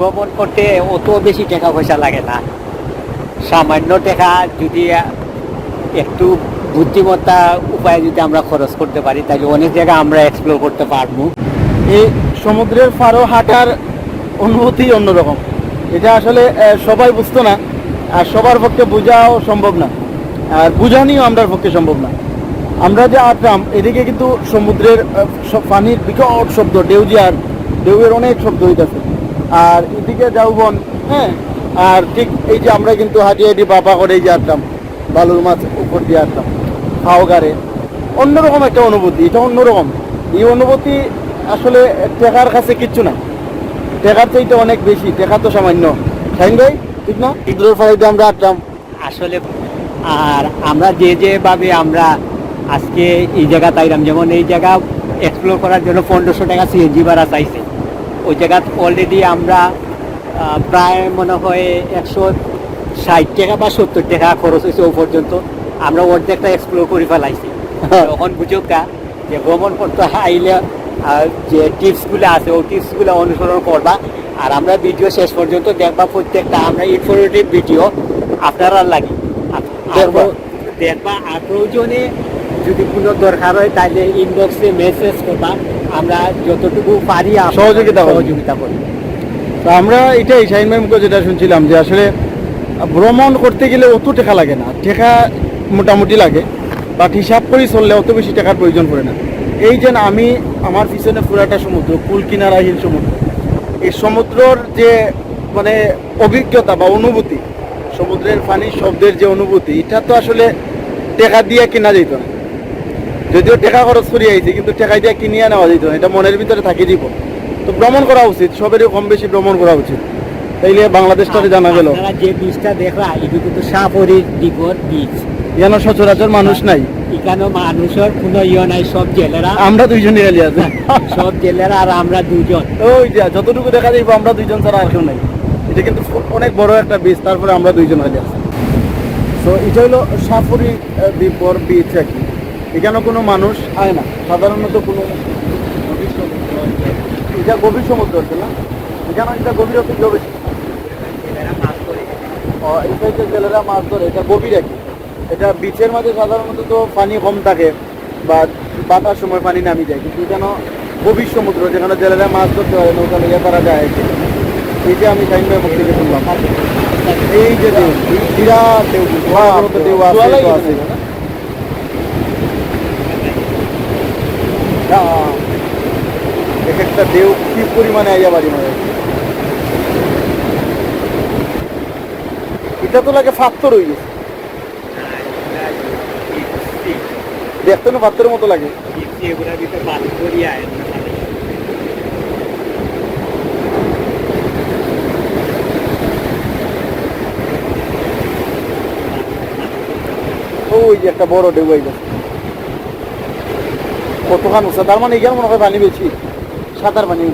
ভ্রমণ করতে অত বেশি টাকা পয়সা লাগে না। সামান্য টাকা যদি একটু বুদ্ধিমত্তা উপায়ে যদি আমরা খরচ করতে পারি, তাহলে অনেক জায়গা আমরা এক্সপ্লোর করতে পারব। এই সমুদ্রের ফারো হাঁটার অনুভূতি অন্যরকম। এটা আসলে সবাই বুঝতো না, আর সবার পক্ষে বোঝাও সম্ভব না, আর বুঝানিও আমরার পক্ষে সম্ভব না। আমরা যে আটলাম, এদিকে কিন্তু সমুদ্রের পানির বিকট শব্দ আর, ঢেউয়ের অনেক শব্দ হইতেছে। আর এদিকে যাওবন হ্যাঁ। আর ঠিক এই যে আমরা কিন্তু হাঁটিয়ে হাঁটি বাবা করেই যে বালুর মাছ উপর দিয়ে আটলাম খাওয়াগারে অন্যরকম একটা অনুভূতি এটা অন্যরকম। এই অনুভূতি আসলে টেকার কাছে কিচ্ছু না টেকার চাইতে অনেক বেশি টেকা তো সামান্য। সাইন ভাই ঠিক না? ইদ্রোর ফাইডে আমরা আটলাম আসলে আর আমরা যে যেভাবে আমরা আজকে এই জায়গা তাইলাম যেমন এই জায়গা এক্সপ্লোর করার জন্য পনেরোশো টাকা সিএনজি ভাড়া চাইছে। ওই জায়গা অলরেডি আমরা প্রায় মনে হয় একশো ষাট টাকা বা সত্তর টাকা খরচ হয়েছে ও পর্যন্ত। আমরা অর্ধেকটা এক্সপ্লোর করে ফেলাইছি। তখন বুঝুকা যে ভ্রমণ করতে আইলে যে টিপসগুলো আছে ওই টিপসগুলো অনুসরণ করবা। আর আমরা ভিডিও শেষ পর্যন্ত দেখবা প্রত্যেকটা আমরা ইনফরমেটিভ ভিডিও আপনারা লাগে। দেখবা। দেখবা আর প্রয়োজনে যদি কোনো দরকার হয় তাহলে ইনবক্সে মেসেজ করবা। আমরা যতটুকু পারি সহযোগিতা সহযোগিতা করি তো আমরা এটাই শাহিন মুখে যেটা শুনছিলাম যে আসলে ভ্রমণ করতে গেলে অত টাকা লাগে না। টাকা মোটামুটি লাগে বাট হিসাব করে চললে অত বেশি টাকার প্রয়োজন পড়ে না। এই যে আমি আমার পিছনে পুরাটা সমুদ্র কুল কিনারাহীন সমুদ্র। এই সমুদ্রর যে মানে অভিজ্ঞতা বা অনুভূতি সমুদ্রের পানির শব্দের যে অনুভূতি এটা তো আসলে টাকা দিয়ে কেনা যেত না। যদিও টাকা খরচ করি আইছি কিন্তু টাকা দিয়ে কিনিয়ে নেওয়া যেত এটা মনের ভিতরে থাকি দিব। তো ভ্রমণ করা উচিত সবেরই কম বেশি ভ্রমণ করা উচিত। তাইলে বাংলাদেশটারে জানা গেল। যে বীজটা দেখলা এটি কিন্তু সাপরির দিগর বীজ যেন সচরাচর মানুষ নাই। এখানে মানুষের কোনো ইয়ে নাই সব জেলেরা। আমরা দুইজনই খালি আছে। সব জেলেরা আর আমরা দুজন ওই যে যতটুকু দেখা যাইব আমরা দুইজন ছাড়া আর কেউ নাই। এটা কিন্তু অনেক বড় একটা বীজ তারপরে আমরা দুইজন খালি আছি। তো এটা হলো সাপুরি দ্বীপর বীচ আর কি। এখানে কোনো মানুষ আয় না। সাধারণত কোনো এটা গভীর সমুদ্র আছে না? এখানে এটা গভীর একটু বেশি জেলেরা মাছ ধরে। জেলেরা মাছ এটা গভীর আর এটা বিচের মাঝে সাধারণত তো পানি কম থাকে বা বাতার সময় পানি নামি যায় কিন্তু এখানে গভীর সমুদ্র যেখানে জেলেরা মাছ ধরতে পারে নৌকা লেগে করা যায় যে আমি টাইম মুখ থেকে শুনলাম। এই যে ঢেউ, বিরাট ঢেউ আছে তো আছে আহ, এক একটা ঢেউ কি পরিমাণে আইয়া বাড়ি এটা তো লাগে ফাত্তর হয়ে গেছে। দেখতে না পাত্রের মতো লাগে। ওই যে একটা বড় ঢেউ হয়ে গেছে কতখান উঁচা? তার মানে এখানে মনে হয় পানি বেশি। সাঁতার পানি